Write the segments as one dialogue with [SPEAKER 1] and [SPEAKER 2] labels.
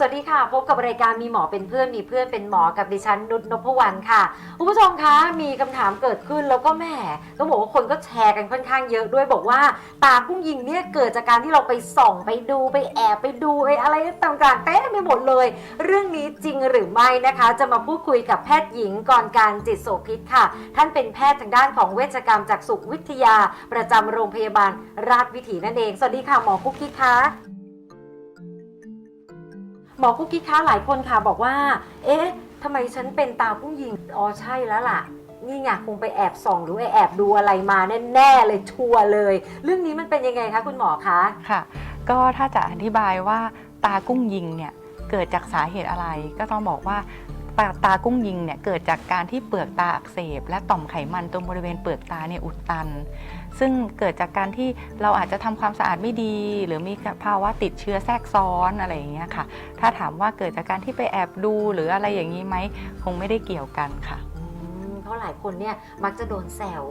[SPEAKER 1] สวัสดีค่ะ พบกับรายการมีหมอเป็นเพื่อนมีเพื่อนเป็นหมอกับดิฉันนุชนพวรรณค่ะคุณผู้ชมคะมีคำถามเกิดขึ้นแล้วก็แหม่ต้องบอกว่าคนก็แชร์กันค่อนข้างเยอะด้วยบอกว่า ตากุ้งยิงเนี่ยเกิดจากการที่เราไปส่องไปดูไปแอบไปดูไปอะไรต่างๆเต็มไปหมดเลย เรื่องนี้จริงหรือไม่นะคะ จะมาพูดคุยกับแพทย์หญิงกรการจิตโสพิษค่ะ ท่านเป็นแพทย์ทางด้านของเวชกรรมจากสุขวิทยา ประจำโรงพยาบาลราชวิถีนั่นเอง สวัสดีค่ะหมอคุกกี้คะ หมอคุกกี้คะหลายคนค่ะบอกว่า เอ๊ะทำไมฉันเป็นตาผู้หญิง อ๋อใช่แล้วล่ะ นี่ไงคงไปแอบส่อง หรือไปแอบดูอะไรมาแน่ๆเลยชัวร์เลย เรื่องนี้มันเป็นยังไงคะคุณหมอคะ
[SPEAKER 2] ค่ะ ก็ถ้าจะอธิบายว่าตากุ้งยิงเนี่ยเกิดจากสาเหตุอะไร ก็ต้องบอกว่า ปาตากุ้งยิงเนี่ยเกิดจากการที่เปลือกตาอักเสบ และต่อมไขมันตรงบริเวณเปลือกตาเนี่ยอุดตัน ซึ่งเกิดจากการที่เราอาจจะทำความสะอาดไม่ดี หรือมีภาวะติดเชื้อแทรกซ้อนอะไรอย่างเงี้ยค่ะ ถ้าถามว่าเกิดจากการที่ไปแอบดูหรืออะไรอย่างนี้ไหมคงไม่ได้เกี่ยวกันค่ะ
[SPEAKER 1] ราะหลายคนเนี่ยมักจะโดนแซว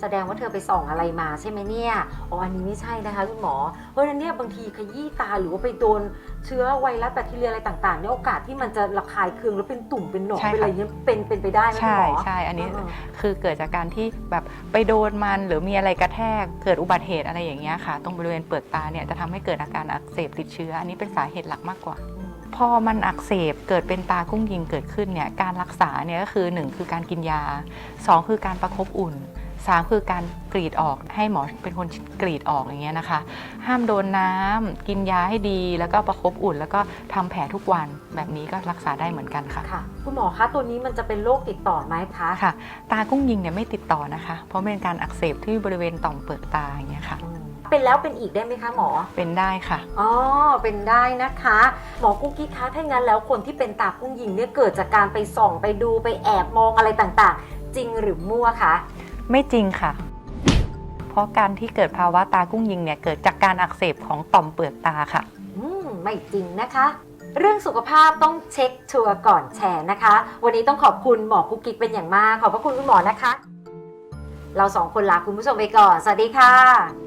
[SPEAKER 1] แสดงว่าเธอไปส่องอะไรมาใช่ไหมเนี่ยอ๋ออันนี้ไม่ใช่นะคะคุณหมอ เพราะฉะนั้นเนี่ยบางทีขยี้ตาหรือว่าไปโดนเชื้อไวรัสแบคทีเรียอะไรต่างๆเนี่ยโอกาสที่มันจะระคายเคืองแล้วเป็นตุ่มเป็นหนอง
[SPEAKER 2] ใช่ค่ะ
[SPEAKER 1] เป็นอะไรเนี่ยเป็นเป็นไปได้ไหมคุณ
[SPEAKER 2] ใช่
[SPEAKER 1] หมอ
[SPEAKER 2] ใช่อันนี้
[SPEAKER 1] อ่า
[SPEAKER 2] คือเกิดจากการที่แบบไปโดนมันหรือมีอะไรกระแทกเกิดอุบัติเหตุอะไรอย่างเงี้ยค่ะ ตรงบริเวณเปลือกตาเนี่ยจะทำให้เกิดอาการอักเสบติดเชื้อ อันนี้เป็นสาเหตุหลักมากกว่า
[SPEAKER 1] อืม
[SPEAKER 2] พอมันอักเสบเกิดเป็นตากุ้งยิงเกิดขึ้นเนี่ยการรักษาเนี่ยก็คือ 1 คือการกินยา 2 คือการประคบอุ่น 3 คือการกรีดออกให้หมอเป็นคนกรีดออกอย่างเงี้ยนะคะ ห้ามโดนน้ำกินยาให้ดีแล้วก็ประคบอุ่น แล้วก็ทำแผลทุกวันแบบนี้ก็รักษาได้เหมือนกันค่ะ
[SPEAKER 1] ค่ะ คุณหมอคะตัวนี้มันจะเป็นโรคติดต่อไหมคะ
[SPEAKER 2] ค่ะ ตากุ้งยิงเนี่ยไม่ติดต่อนะคะ เพราะเป็นการอักเสบที่บริเวณต่อมเปลือกตาอย่างเงี้ยค่ะ
[SPEAKER 1] อืม เป็นแล้วเป็นอีกได้ไหมคะหมอ
[SPEAKER 2] เป็นได้ค่ะ
[SPEAKER 1] อ๋อ เป็นได้นะคะ หมอกุ๊กกิ๊กคะถ้างั้นแล้วคนที่เป็นตากุ้งยิงเนี่ยเกิดจากการไปส่องไปดูไปแอบมองอะไรต่างๆ จริงหรือมั่วคะ
[SPEAKER 2] ไม่จริงค่ะ เพราะการที่เกิดภาวะตากุ้งยิงเนี่ยเกิดจากการอักเสบของต่อมเปลือกตาค่ะ
[SPEAKER 1] อืมไม่จริงนะคะ เรื่องสุขภาพต้องเช็คชัวร์ก่อนแชร์นะคะ วันนี้ต้องขอบคุณหมอกุ๊กกิ๊กเป็นอย่างมาก ขอบพระคุณคุณหมอนะคะ เราสองคนลาคุณผู้ชมไปก่อน สวัสดีค่ะ